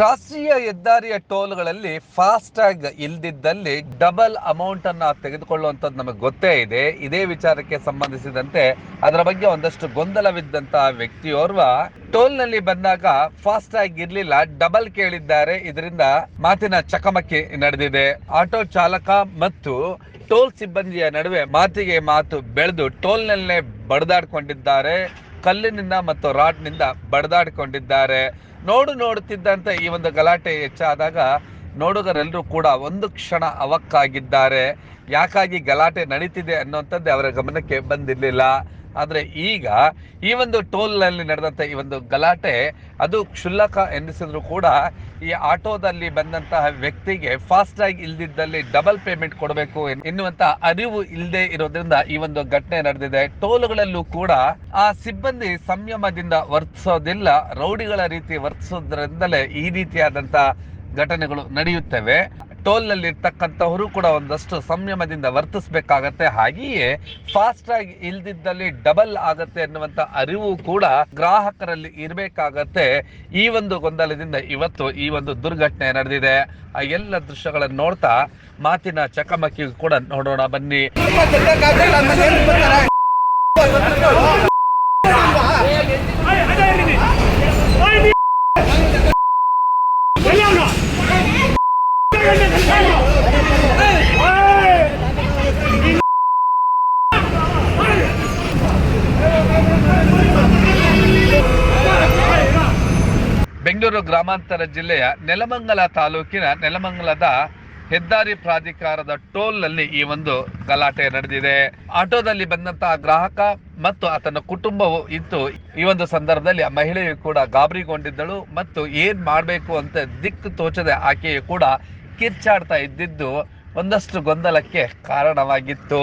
ರಾಷ್ಟ್ರೀಯ ಹೆದ್ದಾರಿಯ ಟೋಲ್ಗಳಲ್ಲಿ ಫಾಸ್ಟ್ಯಾಗ್ ಇಲ್ದಿದ್ದಲ್ಲಿ ಡಬಲ್ ಅಮೌಂಟ್ ಅನ್ನ ತೆಗೆದುಕೊಳ್ಳುವಂತದ್ದು ನಮಗೆ ಗೊತ್ತೇ ಇದೆ. ಇದೇ ವಿಚಾರಕ್ಕೆ ಸಂಬಂಧಿಸಿದಂತೆ ಅದರ ಬಗ್ಗೆ ಒಂದಷ್ಟು ಗೊಂದಲವಿದ್ದಂತಹ ವ್ಯಕ್ತಿಯೋರ್ವ ಟೋಲ್ನಲ್ಲಿ ಬಂದಾಗ ಫಾಸ್ಟ್ಯಾಗ್ ಇರ್ಲಿಲ್ಲ, ಡಬಲ್ ಕೇಳಿದ್ದಾರೆ. ಇದರಿಂದ ಮಾತಿನ ಚಕಮಕಿ ನಡೆದಿದೆ. ಆಟೋ ಚಾಲಕ ಮತ್ತು ಟೋಲ್ ಸಿಬ್ಬಂದಿಯ ನಡುವೆ ಮಾತಿಗೆ ಮಾತು ಬೆಳೆದು ಟೋಲ್ನಲ್ಲೇ ಬಡದಾಡ್ಕೊಂಡಿದ್ದಾರೆ. ಕಲ್ಲಿನಿಂದ ಮತ್ತು ರಾಡ್ನಿಂದ ಬಡದಾಡಿಕೊಂಡಿದ್ದಾರೆ. ನೋಡು ನೋಡುತ್ತಿದ್ದಂತೆ ಈ ಒಂದು ಗಲಾಟೆ ಹೆಚ್ಚಾದಾಗ ನೋಡುಗರೆಲ್ಲರೂ ಕೂಡ ಒಂದು ಕ್ಷಣ ಅವಕ್ಕಾಗಿದ್ದಾರೆ. ಯಾಕಾಗಿ ಗಲಾಟೆ ನಡೀತಿದೆ ಅನ್ನುವಂಥದ್ದೇ ಅವರ ಗಮನಕ್ಕೆ ಬಂದಿರಲಿಲ್ಲ. ಆದರೆ ಈಗ ಈ ಒಂದು ಟೋಲ್ನಲ್ಲಿ ನಡೆದಂಥ ಈ ಒಂದು ಗಲಾಟೆ, ಅದು ಕ್ಷುಲ್ಲಕ ಎನ್ನಿಸಿದ್ರು ಕೂಡ ಈ ಆಟೋದಲ್ಲಿ ಬಂದಂತಹ ವ್ಯಕ್ತಿಗೆ ಫಾಸ್ಟ್ ಆಗಿ ಇಲ್ದಿದ್ದಲ್ಲಿ ಡಬಲ್ ಪೇಮೆಂಟ್ ಕೊಡಬೇಕು ಎನ್ನುವಂತ ಅರಿವು ಇಲ್ಲದೆ ಇರೋದ್ರಿಂದ ಈ ಒಂದು ಘಟನೆ ನಡೆದಿದೆ. ಟೋಲ್ಗಳಲ್ಲೂ ಕೂಡ ಆ ಸಿಬ್ಬಂದಿ ಸಂಯಮದಿಂದ ವರ್ತಿಸೋದಿಲ್ಲ, ರೌಡಿಗಳ ರೀತಿ ವರ್ತಿಸೋದ್ರಿಂದಲೇ ಈ ರೀತಿಯಾದಂತ ಘಟನೆಗಳು ನಡೆಯುತ್ತವೆ. ಟೋಲ್ನಲ್ಲಿ ಇರ್ತಕ್ಕಂಥವರು ಕೂಡ ಒಂದಷ್ಟು ಸಂಯಮದಿಂದ ವರ್ತಿಸಬೇಕಾಗತ್ತೆ. ಹಾಗೆಯೇ ಫಾಸ್ಟ್ ಆಗಿ ಇಲ್ದಿದ್ದಲ್ಲಿ ಡಬಲ್ ಆಗತ್ತೆ ಅನ್ನುವಂಥ ಅರಿವು ಕೂಡ ಗ್ರಾಹಕರಲ್ಲಿ ಇರಬೇಕಾಗತ್ತೆ. ಈ ಒಂದು ಗೊಂದಲದಿಂದ ಇವತ್ತು ಈ ಒಂದು ದುರ್ಘಟನೆ ನಡೆದಿದೆ. ಆ ಎಲ್ಲ ದೃಶ್ಯಗಳನ್ನು ನೋಡ್ತಾ ಮಾತಿನ ಚಕಮಕಿ ಕೂಡ ನೋಡೋಣ ಬನ್ನಿ. ಬೆಂಗಳೂರು ಗ್ರಾಮಾಂತರ ಜಿಲ್ಲೆಯ ನೆಲಮಂಗಲ ತಾಲೂಕಿನ ನೆಲಮಂಗಲದ ಹೆದ್ದಾರಿ ಪ್ರಾಧಿಕಾರದ ಟೋಲ್ನಲ್ಲಿ ಈ ಒಂದು ಗಲಾಟೆ ನಡೆದಿದೆ. ಆಟೋದಲ್ಲಿ ಬಂದಂತಹ ಗ್ರಾಹಕ ಮತ್ತು ಆತನ ಕುಟುಂಬವು ಇತ್ತು ಈ ಒಂದು ಸಂದರ್ಭದಲ್ಲಿ ಆ ಮಹಿಳೆಯು ಕೂಡ ಗಾಬರಿಗೊಂಡಿದ್ದಳು ಮತ್ತು ಏನ್ ಮಾಡಬೇಕು ಅಂತ ದಿಕ್ಕು ತೋಚದೆ ಆಕೆಯು ಕೂಡ ಕಿರ್ಚಾಡ್ತಾ ಇದ್ದಿದ್ದು ಒಂದಷ್ಟು ಗೊಂದಲಕ್ಕೆ ಕಾರಣವಾಗಿತ್ತು.